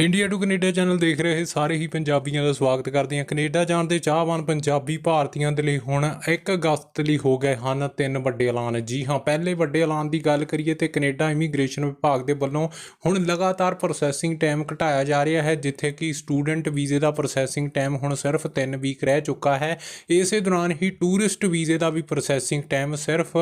India to Canada channel ਦੇਖ ਰਹੇ ਸਾਰੇ ਹੀ ਪੰਜਾਬੀਆਂ ਦਾ ਸਵਾਗਤ ਕਰਦੇ ਹਾਂ। ਕੈਨੇਡਾ ਜਾਣ ਦੇ ਚਾਹਵਾਨ ਪੰਜਾਬੀ ਭਾਰਤੀਆਂ ਦੇ ਲਈ ਹੁਣ 1 ਅਗਸਤ ਲਈ ਹੋ ਗਏ ਹਨ ਤਿੰਨ ਵੱਡੇ ਐਲਾਨ। ਜੀ ਹਾਂ, ਪਹਿਲੇ ਵੱਡੇ ਐਲਾਨ ਦੀ ਗੱਲ ਕਰੀਏ ਤੇ ਕੈਨੇਡਾ ਇਮੀਗ੍ਰੇਸ਼ਨ ਵਿਭਾਗ ਦੇ ਵੱਲੋਂ ਹੁਣ ਲਗਾਤਾਰ ਪ੍ਰੋਸੈਸਿੰਗ ਟਾਈਮ ਘਟਾਇਆ ਜਾ ਰਿਹਾ ਹੈ, ਜਿੱਥੇ ਕਿ ਸਟੂਡੈਂਟ ਵੀਜ਼ੇ ਦਾ ਪ੍ਰੋਸੈਸਿੰਗ ਟਾਈਮ ਹੁਣ ਸਿਰਫ 3 ਵੀਕ ਰਹਿ ਚੁੱਕਾ ਹੈ। ਇਸੇ ਦੌਰਾਨ ਹੀ ਟੂਰਿਸਟ ਵੀਜ਼ੇ ਦਾ ਵੀ ਪ੍ਰੋਸੈਸਿੰਗ ਟਾਈਮ ਸਿਰਫ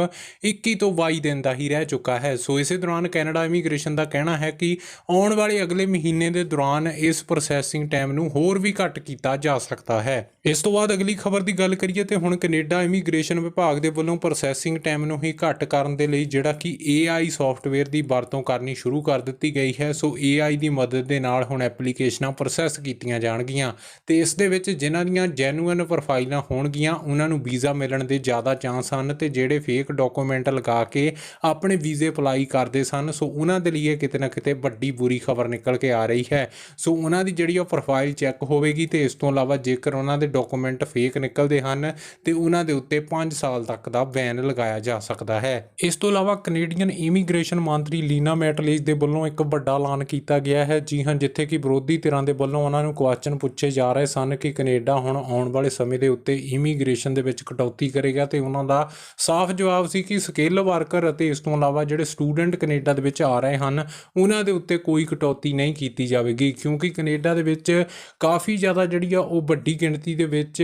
21 ਤੋਂ 22 ਦਿਨ ਦਾ ਹੀ ਰਹਿ ਚੁੱਕਾ ਹੈ। ਸੋ ਇਸੇ ਦੌਰਾਨ ਕੈਨੇਡਾ ਇਮੀਗ੍ਰੇਸ਼ਨ ਦਾ ਕਹਿਣਾ ਹੈ ਕਿ ਆਉਣ ਵਾਲੇ ਅਗਲੇ ਮਹੀਨੇ ਦੇ ਦੌਰਾਨ ਇਸ ਪ੍ਰੋਸੈਸਿੰਗ ਟਾਈਮ ਨੂੰ ਹੋਰ ਵੀ ਘੱਟ ਕੀਤਾ ਜਾ ਸਕਦਾ ਹੈ। ਇਸ ਤੋਂ ਬਾਅਦ ਅਗਲੀ ਖਬਰ ਦੀ ਗੱਲ ਕਰੀਏ ਤੇ ਹੁਣ ਕੈਨੇਡਾ ਇਮੀਗ੍ਰੇਸ਼ਨ ਵਿਭਾਗ ਦੇ ਵੱਲੋਂ ਪ੍ਰੋਸੈਸਿੰਗ ਟਾਈਮ ਨੂੰ ਹੀ ਘੱਟ ਕਰਨ ਦੇ ਲਈ ਜਿਹੜਾ ਕਿ AI ਸੌਫਟਵੇਅਰ ਦੀ ਵਰਤੋਂ ਕਰਨੀ ਸ਼ੁਰੂ ਕਰ ਦਿੱਤੀ ਗਈ ਹੈ। ਸੋ AI ਦੀ ਮਦਦ ਦੇ ਨਾਲ ਹੁਣ ਐਪਲੀਕੇਸ਼ਨਾਂ ਪ੍ਰੋਸੈਸ ਕੀਤੀਆਂ ਜਾਣਗੀਆਂ ਤੇ ਇਸ ਦੇ ਵਿੱਚ ਜਿਨ੍ਹਾਂ ਦੀਆਂ ਜੈਨੂਇਨ ਪ੍ਰੋਫਾਈਲਾਂ ਹੋਣਗੀਆਂ, ਉਹਨਾਂ ਨੂੰ ਵੀਜ਼ਾ ਮਿਲਣ ਦੇ ਜ਼ਿਆਦਾ ਚਾਂਸ ਹਨ ਤੇ ਜਿਹੜੇ ਫੇਕ ਡਾਕੂਮੈਂਟ ਲਗਾ ਕੇ ਆਪਣੇ ਵੀਜ਼ੇ ਅਪਲਾਈ ਕਰਦੇ ਸਨ। ਸੋ ਉਹਨਾਂ ਦੇ ਲਈ ਇਹ ਕਿਤੇ ਨਾ ਕਿਤੇ ਵੱਡੀ ਬੁਰੀ ਖਬਰ ਨਿਕਲ ਕੇ ਆ ਰਹੀ ਹੈ। ਸੋ ਉਹਨਾਂ ਦੀ ਜਿਹੜੀ ਉਹ ਪ੍ਰੋਫਾਈਲ ਚੈੱਕ ਹੋਵੇਗੀ ਤੇ ਇਸ ਤੋਂ ਇਲਾਵਾ ਜੇਕਰ ਉਹਨਾਂ ਦੇ ਡਾਕੂਮੈਂਟ ਫੇਕ ਨਿਕਲਦੇ ਹਨ, ਤੇ ਉਹਨਾਂ ਦੇ ਉੱਤੇ 5 ਸਾਲ ਤੱਕ ਦਾ ਬੈਨ ਲਗਾਇਆ ਜਾ ਸਕਦਾ ਹੈ। ਇਸ ਤੋਂ ਇਲਾਵਾ ਕੈਨੇਡੀਅਨ ਇਮੀਗ੍ਰੇਸ਼ਨ ਮੰਤਰੀ ਲੀਨਾ ਮੈਟਲਿਸ ਦੇ ਵੱਲੋਂ ਇੱਕ ਵੱਡਾ ਐਲਾਨ ਕੀਤਾ ਗਿਆ ਹੈ। ਜੀ ਹਾਂ, ਜਿੱਥੇ ਕਿ ਵਿਰੋਧੀ ਧਿਰਾਂ ਦੇ ਵੱਲੋਂ ਉਹਨਾਂ ਨੂੰ ਕੁਐਸਚਨ ਪੁੱਛੇ ਜਾ ਰਹੇ ਸਨ ਕਿ ਕੈਨੇਡਾ ਹੁਣ ਆਉਣ ਵਾਲੇ ਸਮੇਂ ਦੇ ਉੱਤੇ ਇਮੀਗ੍ਰੇਸ਼ਨ ਦੇ ਵਿੱਚ ਕਟੌਤੀ ਕਰੇਗਾ ਤੇ ਉਹਨਾਂ ਦਾ ਸਾਫ਼ ਜਵਾਬ ਸੀ ਕਿ ਸਕਿੱਲ ਵਰਕਰ ਅਤੇ ਇਸ ਤੋਂ ਇਲਾਵਾ ਜਿਹੜੇ ਸਟੂਡੈਂਟ ਕੈਨੇਡਾ ਦੇ ਵਿੱਚ ਆ ਰਹੇ ਹਨ, ਉਹਨਾਂ ਦੇ ਉੱਤੇ ਕੋਈ ਕਟੌਤੀ ਨਹੀਂ ਕੀਤੀ ਜਾਵੇਗੀ ਕਿਉਂਕਿ ਕੈਨੇਡਾ ਦੇ ਵਿੱਚ ਕਾਫੀ ਜ਼ਿਆਦਾ ਜਿਹੜੀ ਆ ਉਹ ਵੱਡੀ ਗਿਣਤੀ ਦੇ ਵਿੱਚ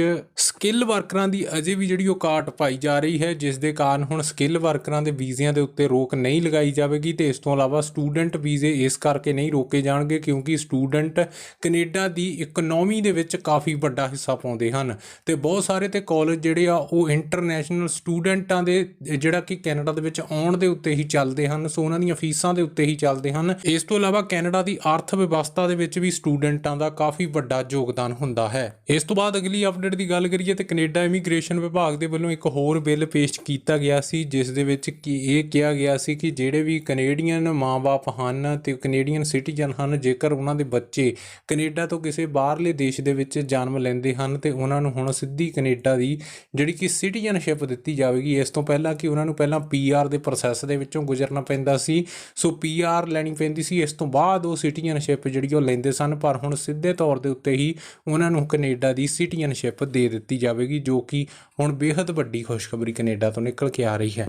ਸਕਿੱਲ ਵਰਕਰਾਂ ਦੀ ਅਜੇ ਵੀ ਜਿਹੜੀ ਉਹ ਕਾਟ ਪਾਈ ਜਾ ਰਹੀ ਹੈ, ਜਿਸ ਦੇ ਕਾਰਨ ਹੁਣ ਸਕਿੱਲ ਵਰਕਰਾਂ ਦੇ ਵੀਜ਼ਿਆਂ ਦੇ ਉੱਤੇ ਰੋਕ ਨਹੀਂ ਲਗਾਈ ਜਾਵੇਗੀ ਤੇ ਇਸ ਤੋਂ ਇਲਾਵਾ ਸਟੂਡੈਂਟ ਵੀਜ਼ੇ ਇਸ ਕਰਕੇ ਨਹੀਂ ਰੋਕੇ ਜਾਣਗੇ ਕਿਉਂਕਿ ਸਟੂਡੈਂਟ ਕੈਨੇਡਾ ਦੀ ਇਕਨੋਮੀ ਦੇ ਵਿੱਚ ਕਾਫੀ ਵੱਡਾ ਹਿੱਸਾ ਪਾਉਂਦੇ ਹਨ ਤੇ ਬਹੁਤ ਸਾਰੇ ਤੇ ਕਾਲਜ ਜਿਹੜੇ ਆ, ਉਹ ਇੰਟਰਨੈਸ਼ਨਲ ਸਟੂਡੈਂਟਾਂ ਦੇ, ਜਿਹੜਾ ਕਿ ਕੈਨੇਡਾ ਦੇ ਵਿੱਚ ਆਉਣ ਦੇ ਉੱਤੇ ਹੀ ਚੱਲਦੇ ਹਨ, ਸੋ ਉਹਨਾਂ ਦੀਆਂ ਫੀਸਾਂ ਦੇ ਉੱਤੇ ਹੀ ਚੱਲਦੇ ਹਨ। ਇਸ ਤੋਂ ਇਲਾਵਾ ਕੈਨੇਡਾ ਦੀ ਅਰਥ ਵਿਵਸਥਾ ਦੇ ਵਿੱਚ ਵੀ ਸਟੂਡੈਂਟਾਂ ਦਾ ਕਾਫੀ ਵੱਡਾ ਯੋਗਦਾਨ ਹੁੰਦਾ ਹੈ। ਇਸ ਤੋਂ ਬਾਅਦ ਅਗਲੀ ਅਪਡੇਟ ਦੀ ਗੱਲ ਕਰੀਏ ਤੇ ਕੈਨੇਡਾ ਇਮੀਗ੍ਰੇਸ਼ਨ ਵਿਭਾਗ ਦੇ ਵੱਲੋਂ ਇੱਕ ਹੋਰ ਬਿੱਲ ਪੇਸ਼ ਕੀਤਾ ਗਿਆ ਸੀ, ਜਿਸ ਦੇ ਵਿੱਚ ਕਿ ਇਹ ਕਿਹਾ ਗਿਆ ਸੀ ਕਿ ਜਿਹੜੇ ਵੀ ਕੈਨੇਡੀਅਨ ਮਾਪੇ ਹਨ ਤੇ ਕੈਨੇਡੀਅਨ ਸਿਟੀਜ਼ਨ ਹਨ, ਜੇਕਰ ਉਹਨਾਂ ਦੇ ਬੱਚੇ ਕੈਨੇਡਾ ਤੋਂ ਕਿਸੇ ਬਾਹਰਲੇ ਦੇਸ਼ ਦੇ ਵਿੱਚ ਜਨਮ ਲੈਂਦੇ ਹਨ ਤੇ ਉਹਨਾਂ ਨੂੰ ਹੁਣ ਸਿੱਧੀ ਕੈਨੇਡਾ ਦੀ ਜਿਹੜੀ ਕਿ ਸਿਟੀਜ਼ਨਸ਼ਿਪ ਦਿੱਤੀ ਜਾਵੇਗੀ, ਇਸ ਤੋਂ ਪਹਿਲਾਂ ਕਿ ਉਹਨਾਂ ਨੂੰ ਪਹਿਲਾਂ ਪੀਆਰ ਦੇ ਪ੍ਰੋਸੈਸ ਦੇ ਵਿੱਚੋਂ ਗੁਜ਼ਰਨਾ ਪੈਂਦਾ ਸੀ। ਸੋ ਪੀਆਰ ਲੈਣੀ ਪੈਂਦੀ ਸੀ, ਇਸ ਤੋਂ ਬਾਅਦ ਉਹ ਸਿਟੀਜ਼ਨਸ਼ਿਪ ਜਿਹੜੀ ਉਹ ਲੈਂਦੇ ਸਨ, ਪਰ ਹੁਣ ਸਿੱਧੇ ਤੌਰ ਦੇ ਉੱਤੇ ਹੀ ਉਹਨਾਂ ਨੂੰ ਕੈਨੇਡਾ ਦੀ ਸਿਟੀਜ਼ਨਸ਼ਿਪ ਦੇ ਦਿੱਤੀ ਜਾਵੇਗੀ ਜੋ ਕਿ ਹੁਣ ਬੇਹੱਦ ਵੱਡੀ ਖੁਸ਼ਖਬਰੀ ਕੈਨੇਡਾ ਤੋਂ ਨਿਕਲ ਕੇ ਆ ਰਹੀ ਹੈ।